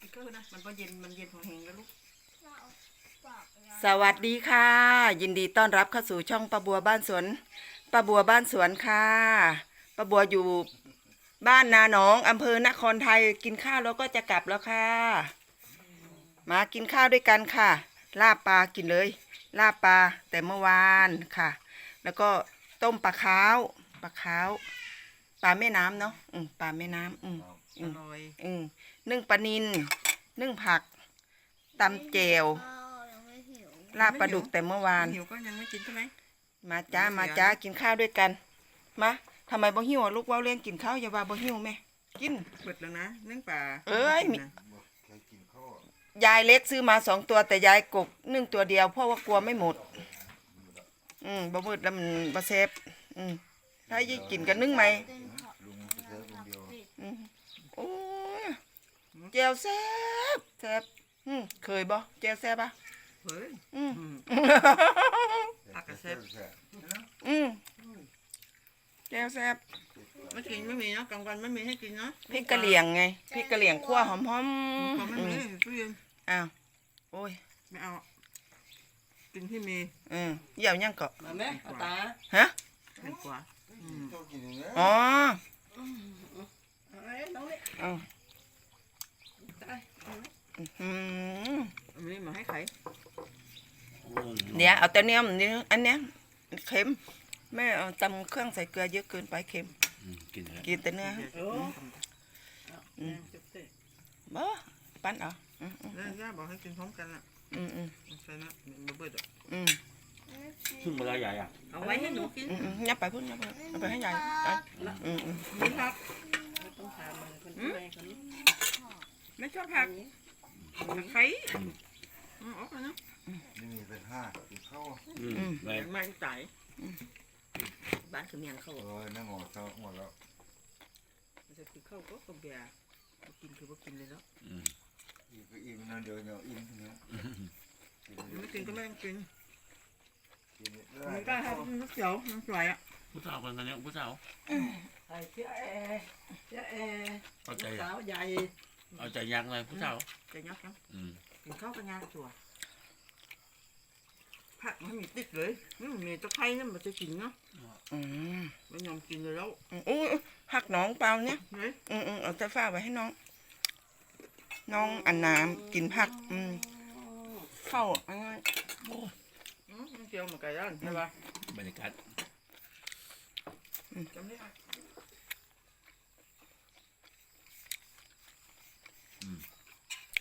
กินก็นะ มันก็เย็น มันเย็นของแหงแล้วลูกสวัสดีค่ะ ยินดีต้อนรับเข้าสู่ช่องป้าบัวบ้านสวนป้าบัวบ้านสวนค่ะป้าบัวอยู่บ้านนาหนองอำเภอนครไทยกินข้าวแล้วก็จะกลับแล้วค่ะ มากินข้าวด้วยกันค่ะ ลาบปลากินเลย ลาบปลาแต่เมื่อวานค่ะ แล้วก็ต้มปลาขาวปลาขาวปลาแม่น้ำเนาะอืมปลาแม่น้ำอืม อร่อยอืมนึ่งปลานินนึ่งผักตำเจวยังไม่หิวลาบปลาดุกแต่เมื่อวานหิวก็ยังไม่กินใช่ไหมมาจ้ามาจ้ากินข้าวด้วยกันมาทำไมบ่หิวอะลูกเว่าเลี้ยงกินข้าวอย่าว่าบ่หิวแม่กินเปิดแล้วนะนึ่งปลาเอ้ยมีนะยายเล็กซื้อมาสองตัวแต่ยายกบนึ่งตัวเดียวเพราะว่ากลัวไม่หมด อืมบ่มืดแล้วมันบ่เซฟอืมถ้ายิ่งกินกันนึ่งไหม เป็นผักผักปิด อืมโอ้ยแจวแซ่บแซ่บอืมเคยบ่แจวแซ่บปะเฮ้ยอืมอืมผักกระเซ็บอืมแจวแซ่บไม่กินไม่มีเนาะกลางวันไม่มีให้กินเนาะพริกกะเหรี่ยงไงพริกกะเหรี่ยงคั่วหอมพอๆไม่อืมีมตู้เย็นอ้าวโอ้ยไม่เอากินที่มีอืมเหี่ยวยังเกาะมาแม่เอาตาฮะแพงกว่าอืมอ๋อเอาไว้น้องเล็ก เอา ตาย อืมอันนี้มาให้ไข่เดี๋ยวเอาแต่เนี้ยมันนี่อันเนี้ยมันเค็มแม่เอาตำเครื่องใส่เกลือเยอะเกินไปเค็มกินแล้วกินแต่เนื้อโอ้อืมจุดเตะบ่ปั้นเอาอืมอืมแล้วย่าบอกให้กินพร้อมกันอะอืมอืมใช่นะมันเบิดอะอืมซึ่งเวลาใหญ่อะเอาไว้ให้หนูกินอืมอืมยับไปพุ่นยับไปเอาไปให้ยายเอาอืมอืมนี่ครับไม่ต้องถามมันคนที่ไหนคนนี้ไม่ชอบผัก ผักไข่อืมเออกมาเนาะนี่มีเป็นห้าติดเข้าอืมแม่ไม่จ่ายบ้านคือเมียงเขาเออนั่งหมดเท่าหมดแล้วจะคือเข้าก็กับเบียร์กินคือว่ากินเลยเนาะอืมอีกก็อิ่มนั่นเดียวเนี่ยอิ่มเนี้ยไม่กินก็ไม่ต้องกินกินมันก็ให้น้ำเขียวน้ำสวยอะผู้สาวคนนี้ผู้สาวไอ้เจ้าแอเจ้าแอเอาใจสาวใหญ่ เอาใจยักษ์เลยผู้สาวจะยักยังอืมกินข้าวกันยากตัวผักมันมีติดเลยนี่มันมีตะไคร้นั่นมันจะกินเนาะอืมมันยอมกินเลยแล้วอืมอุ้ยหักน้องเปล่าเนี่ย เฮ้ยอืมอืมเอาแต่ฝ้ากไว้ให้น้อง น้องอันน้ำกินผัก อืมเข้าอันนั้นอืมมันเจียวเหมือนไก่ย่างใช่ปะบรรยากาศจำได้ปะ